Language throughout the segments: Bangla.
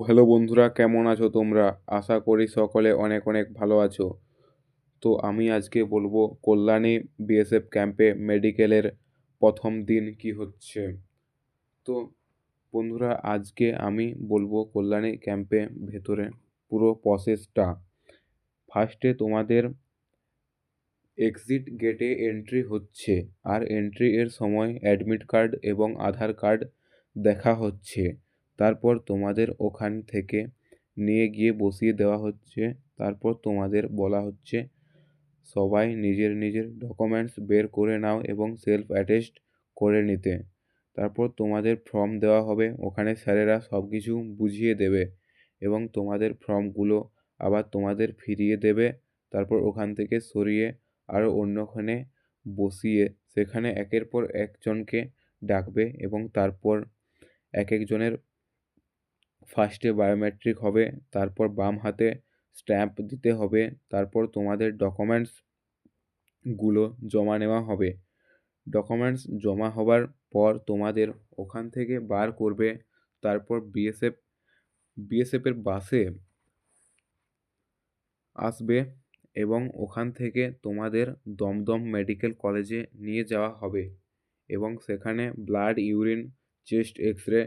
হ্যালো বন্ধুরা, কেমন আছো তোমরা? আশা করি সকলে অনেক অনেক ভালো আছো। তো আমি আজকে বলব কল্যাণী বিএসএফ ক্যাম্পে মেডিকেলের প্রথম দিন কি হচ্ছে। তো বন্ধুরা, আজকে আমি বলব কল্যাণী ক্যাম্পে ভেতরে পুরো প্রসেসটা ফার্স্টে তোমাদের এক্সিট গেটে এন্ট্রি হচ্ছে আর এন্ট্রি এর সময় অ্যাডমিট কার্ড এবং আধার কার্ড দেখা হচ্ছে। তারপর তোমাদের ওখান থেকে নিয়ে গিয়ে বসিয়ে দেওয়া হচ্ছে। তারপর তোমাদের বলা হচ্ছে, সবাই নিজের নিজের ডকুমেন্টস বের করে নাও এবং সেলফ অ্যাটেস্ট করে নিতে। তারপর তোমাদের ফর্ম দেওয়া হবে, ওখানে স্যারেরা সব কিছু বুঝিয়ে দেবে এবং তোমাদের ফর্মগুলো আবার তোমাদের ফিরিয়ে দেবে। তারপর ওখান থেকে সরিয়ে আরও অন্যখানে বসিয়ে, সেখানে একের পর একজনকে ডাকবে এবং তারপর এক একজনের ফার্স্টে বায়োমেট্রিক হবে, তারপর বাম হাতে স্ট্যাম্প দিতে হবে, তারপর তোমাদের ডকুমেন্টসগুলো জমা নেওয়া হবে। ডকুমেন্টস জমা হবার পর তোমাদের ওখান থেকে বার করবে, তারপর বিএসএফ বিএসএফের বাসে আসবে এবং ওখান থেকে তোমাদের দমদম মেডিকেল কলেজে নিয়ে যাওয়া হবে এবং সেখানে blood urine chest X ray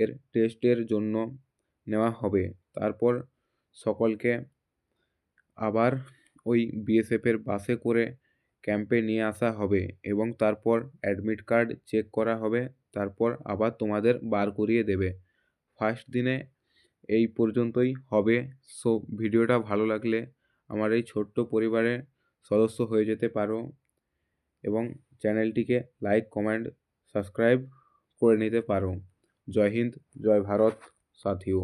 এর টেস্টের জন্য নেওয়া হবে। তারপর সকলকে আবার ওই বিএসএফের বাসে করে ক্যাম্পে নিয়ে আসা হবে এবং তারপর অ্যাডমিট কার্ড চেক করা হবে। তারপর আবার তোমাদের বার করিয়ে দেবে। ফার্স্ট দিনে এই পর্যন্তই হবে। সো, ভিডিওটা ভালো লাগলে আমার এই ছোট্ট পরিবারের সদস্য হয়ে যেতে পারো এবং চ্যানেলটিকে লাইক, কমেন্ট, সাবস্ক্রাইব করে নিতে পারো। জয় হিন্দ জয় ভারত সাথীও